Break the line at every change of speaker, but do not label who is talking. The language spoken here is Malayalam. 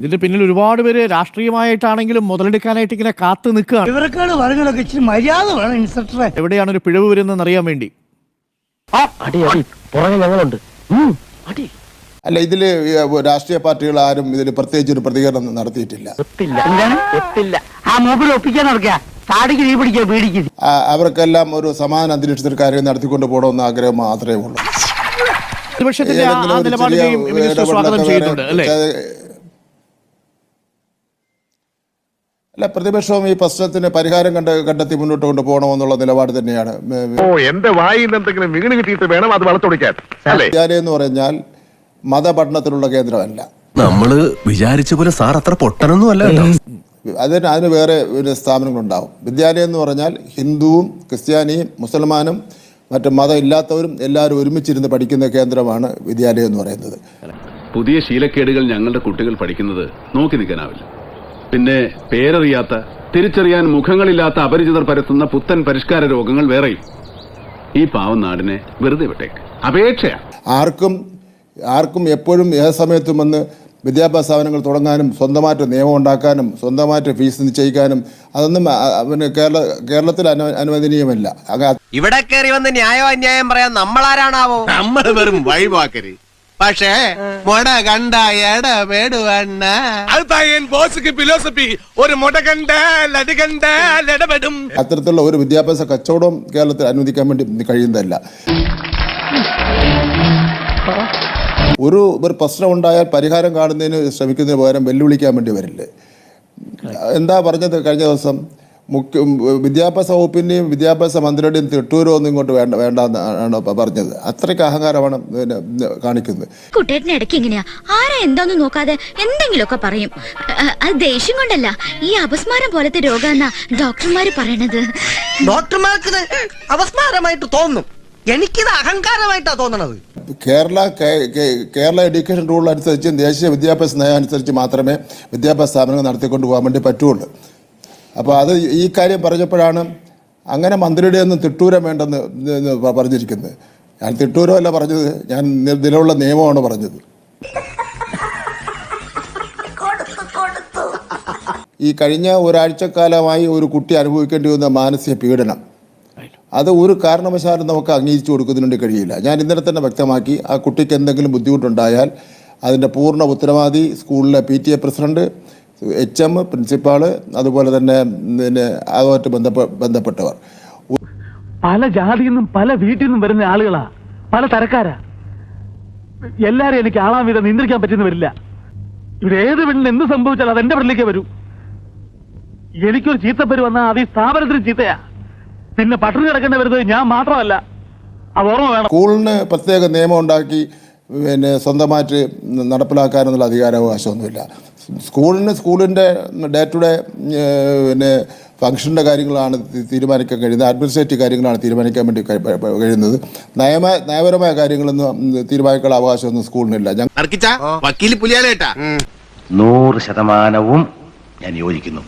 ഇതിന്റെ പിന്നിൽ ഒരുപാട് പേര് രാഷ്ട്രീയമായിട്ടാണെങ്കിലും മുതലെടുക്കാനായിട്ട് ഇങ്ങനെ കാത്തു നിൽക്കുകയാണ്.
ഇവർക്കാണ് പറയുന്നതൊക്കെ ഇച്ചിരി മര്യാദ വേണം ഇൻസ്പെക്ടറെ
എവിടെയാണ് ഒരു പിഴവ് വരുന്നതെന്ന് അറിയാൻ വേണ്ടി.
അടി അടി പുറകെ ഞങ്ങളുണ്ട്. അടി.
അല്ല ഇതിൽ രാഷ്ട്രീയ പാർട്ടികൾ ആരും ഇതിൽ പ്രത്യേകിച്ച് ഒരു പ്രതികരണം നടത്തിയിട്ടില്ല. അവർക്കെല്ലാം ഒരു സമാന അന്തരീക്ഷത്തിൽ കാര്യം നടത്തിക്കൊണ്ട് പോകണമെന്ന് ആഗ്രഹം മാത്രമേ ഉള്ളൂ.
പ്രതിപക്ഷത്തിന്റെ ആ- നിലപാടിനെയും സ്വാഗതം ചെയ്യുന്നുണ്ട് അല്ലേ?
അല്ല പ്രതിപക്ഷവും ഈ പ്രശ്നത്തിന് പരിഹാരം കണ്ട് കണ്ടെത്തി മുന്നോട്ട് കൊണ്ടുപോകണമെന്നുള്ള നിലപാട് തന്നെയാണ്.
ഓ എന്റെ വായിൽ എന്തെങ്കിലും വീണ് കിട്ടിയിട്ട് വേണം അത് വളച്ചൊടിക്കാൻ. അല്ലേ?
വിദ്യാലയം എന്ന് പറഞ്ഞാൽ മതപഠനത്തിനുള്ള കേന്ദ്രമല്ല.
നമ്മൾ വിചാരിച്ച പോലെ സാർ അത്ര പൊട്ടനൊന്നും അല്ല
അതിന് അതിന് വേറെ ഒരു സ്ഥാപനങ്ങളുണ്ടാവും. വിദ്യാലയം എന്ന് പറഞ്ഞാൽ ഹിന്ദുവും ക്രിസ്ത്യാനിയും മുസൽമാനും മറ്റു മതം ഇല്ലാത്തവരും എല്ലാവരും ഒരുമിച്ചിരുന്ന് പഠിക്കുന്ന കേന്ദ്രമാണ് വിദ്യാലയം എന്ന് പറയുന്നത്.
പുതിയ ശീലക്കേടുകൾ ഞങ്ങളുടെ കുട്ടികൾ പഠിക്കുന്നത് നോക്കി നിൽക്കാനാവില്ല. പിന്നെ പേരറിയാത്ത തിരിച്ചറിയാൻ മുഖങ്ങളില്ലാത്ത അപരിചിതർ പരത്തുന്ന പുത്തൻ പരിഷ്കാര രോഗങ്ങൾ വേറെയും ഈ പാവം നാടിനെ വെറുതെ വിട്ടേക്ക്. അപേക്ഷയാ.
ആർക്കും ആർക്കും എപ്പോഴും ഏത് സമയത്തും വന്ന് വിദ്യാഭ്യാസ സ്ഥാപനങ്ങൾ തുടങ്ങാനും സ്വന്തമായിട്ട് നിയമം ഉണ്ടാക്കാനും സ്വന്തമായിട്ട് ഫീസ് നിശ്ചയിക്കാനും അതൊന്നും പിന്നെ കേരള കേരളത്തിൽ അനു അനുവദനീയമല്ല.
ഇവിടെ കയറി വന്ന് ന്യായോ അന്യായം പറയാൻ നമ്മളാരാണാവോ?
നമ്മൾ വെറും വഴിവാക്കര് പക്ഷേ മൊട കണ്ട എടപെടുവണ്ണ.
അത് പയ്യൻ ബോസിക്ക് ഫിലോസഫി ഒരു മുട കണ്ട ലടി കണ്ട ഇടപെടും.
അത്തരത്തിലുള്ള ഒരു വിദ്യാഭ്യാസ കച്ചവടം കേരളത്തിൽ അനുവദിക്കാൻ വേണ്ടി കഴിയുന്നതല്ല. ഒരു ഒരു പ്രശ്നം ഉണ്ടായാൽ പരിഹാരം കാണുന്നതിന് ശ്രമിക്കുന്നതിന് പകരം വെല്ലുവിളിക്കാൻ വേണ്ടി വരില്ലേ? എന്താ പറഞ്ഞത് കഴിഞ്ഞ ദിവസം? മുഖ്യ വിദ്യാഭ്യാസ വകുപ്പിന്റെയും വിദ്യാഭ്യാസ മന്ത്രിയുടെയും തിട്ടൂരോ ഒന്നും ഇങ്ങോട്ട് വേണ്ട വേണ്ട എന്നാണ് പറഞ്ഞത്. അത്രയ്ക്ക് അഹങ്കാരമാണ് പിന്നെ കാണിക്കുന്നത്.
കുട്ടേട്ടന് ഇടയ്ക്ക് ഇങ്ങനെയാ. ആരാ എന്താന്ന് നോക്കാതെ എന്തെങ്കിലുമൊക്കെ പറയും. അത് ദേഷ്യം കൊണ്ടല്ല. ഈ അപസ്മാരം പോലത്തെ രോഗമെന്നാ ഡോക്ടർമാര് പറയണത്.
ഡോക്ടർമാർക്ക് അപസ്മാരമായിട്ട് തോന്നും. എനിക്കിത് അഹങ്കാരമായിട്ടാ തോന്നണത്.
കേരള കേരള എഡ്യൂക്കേഷൻ റൂൾ അനുസരിച്ച് ദേശീയ വിദ്യാഭ്യാസ നയം അനുസരിച്ച് മാത്രമേ വിദ്യാഭ്യാസ സ്ഥാപനങ്ങൾ നടത്തിക്കൊണ്ട് പോകാൻ വേണ്ടി പറ്റുള്ളൂ. അപ്പോൾ അത് ഈ കാര്യം പറഞ്ഞപ്പോഴാണ് അങ്ങനെ മന്ത്രിയുടെ ഒന്നും തിട്ടൂരം വേണ്ടെന്ന് പറഞ്ഞിരിക്കുന്നത്. ഞാൻ തിട്ടൂരമല്ല പറഞ്ഞത് ഞാൻ നിലവിലുള്ള നിയമമാണ് പറഞ്ഞത്. ഈ കഴിഞ്ഞ ഒരാഴ്ചക്കാലമായി ഒരു കുട്ടി അനുഭവിക്കേണ്ടി വന്ന മാനസിക പീഡനം. അത് ഒരു കാരണവശാലും നമുക്ക് അംഗീകരിച്ചു കൊടുക്കുന്നതിന് കഴിയില്ല. ഞാൻ ഇന്നലെ തന്നെ വ്യക്തമാക്കി ആ കുട്ടിക്ക് എന്തെങ്കിലും ബുദ്ധിമുട്ടുണ്ടായാൽ അതിന്റെ പൂർണ ഉത്തരവാദി സ്കൂളിലെ P T A president H M principal അതുപോലെ തന്നെ പിന്നെ അതുമായിട്ട് ബന്ധപ്പെ ബന്ധപ്പെട്ടവർ.
പല ജാതിയിൽ നിന്നും പല വീട്ടിൽ നിന്നും വരുന്ന ആളുകളാ. പല തരക്കാരാ. എല്ലാരും എനിക്ക് ആളാൻ വിധം നിയന്ത്രിക്കാൻ പറ്റുന്ന വരില്ല ഇവിടെ ഏത് വീട്ടിൽ എന്ത് സംഭവിച്ചാലും അത് എന്റെ വീട്ടിലേക്ക് വരൂ. എനിക്കൊരു ചീത്തപ്പേര് വന്നാൽ അത് ഈ സ്ഥാപനത്തിന് ചീത്തയാ. പിന്നെ പട്ടിണി കിടക്കേണ്ടി വരുന്നത് ഞാൻ മാത്രമല്ല. അത് ഓർമ്മ വേണം.
സ്കൂളിന് പ്രത്യേക നിയമം ഉണ്ടാക്കി പിന്നെ സ്വന്തമായിട്ട് നടപ്പിലാക്കാനുള്ള അധികാരാവകാശമൊന്നുമില്ല സ്കൂളിന് സ്കൂളിന്റെ ഡേ ടു ഡേ പിന്നെ ഫംഗ്ഷന്റെ കാര്യങ്ങളാണ് തീരുമാനിക്കാൻ കഴിയുന്നത്. അഡ്മിനിസ്ട്രേറ്റീവ് കാര്യങ്ങളാണ് തീരുമാനിക്കാൻ വേണ്ടി കഴിയുന്നത്. നയമ നയപരമായ കാര്യങ്ങളൊന്നും തീരുമാനിക്കാനുള്ള അവകാശമൊന്നും സ്കൂളിനില്ല.
നൂറ് ശതമാനവും ഞാൻ യോജിക്കുന്നു.